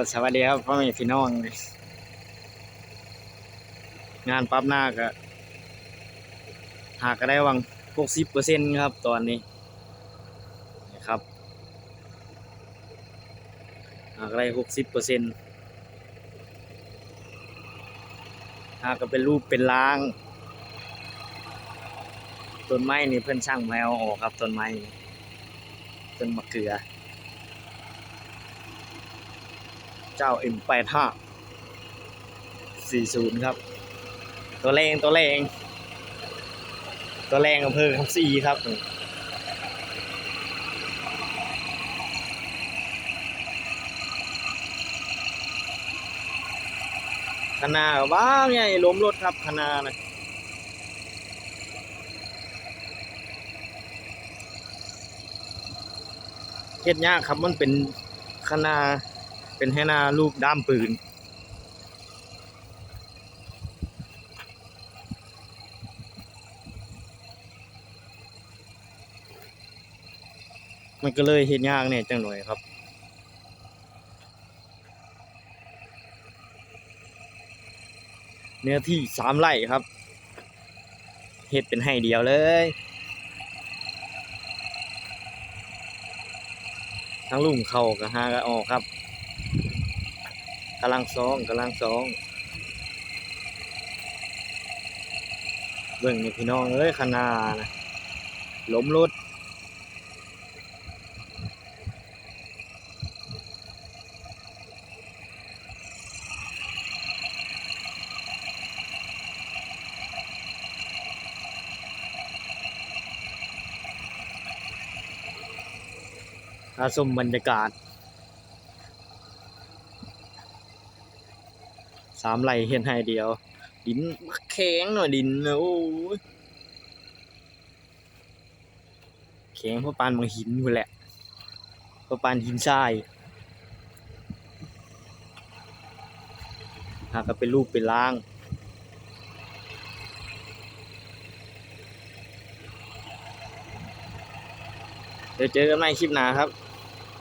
สวัสดีครับพ่อแม่พี่น้อง งานปั๊บหน้าก็หากก็ได้วังหกสิบเปอร์เซ็นครับตอนนี้นะครับ หากได้หกสิบเปอร์เซ็นหากก็เป็นรูปเป็นล้างต้นไม้นี่เพิ่อนช่างแมวออกครับต้นไม้ต้นมะเขือ เจ้า M85 40 ครับ ตัวแรงตัวแรง ตัวแรงอำเภอคำซีครับคณาว้าวใหญ่ล้มรถครับคณานะเฮ็ดยากครับมันเป็นคณา เป็นให้หนาลูกด้ามปืน มันก็เลยเฮ็ดยากเนี่ยจังหน่อยครับเนื้อที่สามไร่ครับเฮ็ดเป็นให้เดียวเลย ทั้งลุ่มเข่ากับหาก็ออกครับ กำลังสองกำลังสอง เบิ่งนี่พี่น้องเอ้ยขนานะล้มรถอาสมบรรยากาศ สามไหลเห็นให้เดียว ดินแข็งหน่อยดินโอ้ยแข็งเพราะปานบางหินกูนแหละเพราะปานหินทรายหาก็เป็นรูปเป็นร่างเดี๋ยวเจอกันใหม่คลิปหน้าครับ